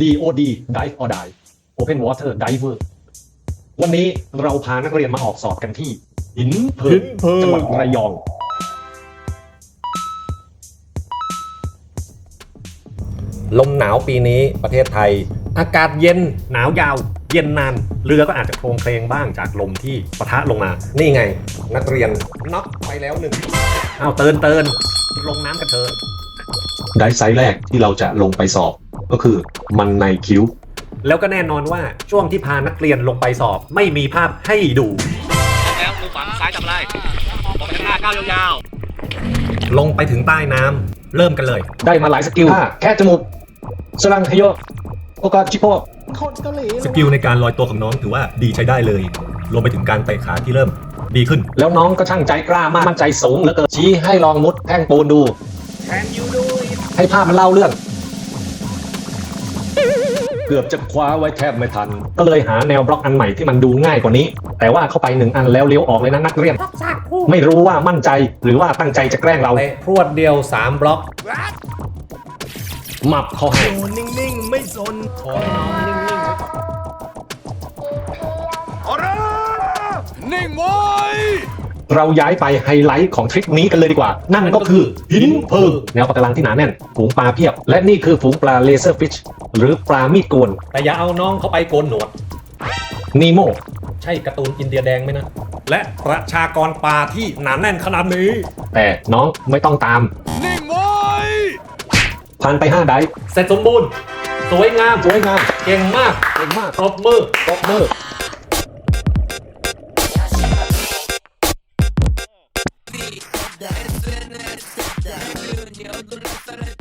DOD Dive or Die Open Water Diver วันนี้เราพานักเรียนมาออกสอบกันที่ หินเพลิหิงนเพลิงจังหวัดระยอง ลมหนาวปีนี้ประเทศไทย อากาศเย็นหนาวยาว เย็นนาน เรือก็อาจจะโครงเคลงบ้างจากลมที่ปะทะลงมา นี่ไง นักเรียนน็อกไปแล้วหนึ่งอ้าวเตือนเตือนลงน้ำกันเถอะไดฟ์ไซส์แรกที่เราจะลงไปสอบ ก็คือมันในคิ้ว แล้วก็แน่นอนว่าช่วงที่พานักเรียนลงไปสอบ ไม่มีภาพให้ดู แล้วมือขวามือซ้ายจับอะไรมองไปข้างหน้าก้าวยาวลงไปถึงใต้น้ำเริ่มกันเลย ได้มาหลายสกิลแค่จมูกสรังฮโยโอกาจิโปสกิลในการลอยตัวของน้องถือว่าดีใช้ได้เลยรวมไปถึงการเตะขาที่เริ่มดีขึ้น แล้วน้องก็ช่างใจกล้ามากมั่นใจสูงเหลือเกินชี้ให้ลองมุดแท่งปูนดูๆ Can you do it ให้ภาพมันเล่าเรื่อง เกือบจะคว้าไว้แทบไม่ทัน ก็เลยหาแนวบล็อกอันใหม่ที่มันดูง่ายกว่านี้ แต่ว่าเข้าไปหนึ่งอันแล้วเลี้ยวออกเลยนะนักเรียนไม่รู้ว่ามั่นใจหรือว่าตั้งใจจะแกล้งเราเตะพรวดเดียว 3 บล็อก หมับเขาให้นิ่งๆ ไม่สน ขอให้น้องนิ่งๆไว้ก่อน นิ่งไว้ เราย้ายไปไฮไลท์ของทริปนี้กันเลยดีกว่า นั่นก็คือหินเพลิงแนวปะการังที่หนาแน่น ฝูงปลาเพียบ และนี่คือฝูงปลาเลเซอร์ฟิช หรือปลามีดโกนแต่อย่าเอาน้องเข้าไปโกนหนวดนีโมใช่การ์ตูนอินเดียแดงไหมนะ และประชากรปลาที่หนาแน่นขนาดนี้ แต่น้องไม่ต้องตามนิ่งไว้ผ่านไป5ไดฟ์เสร็จสมบูรณ์ สวยงามสวยงาม เก่งมากเก่งมากปรบมือตบมือ tada Her sene her tada Her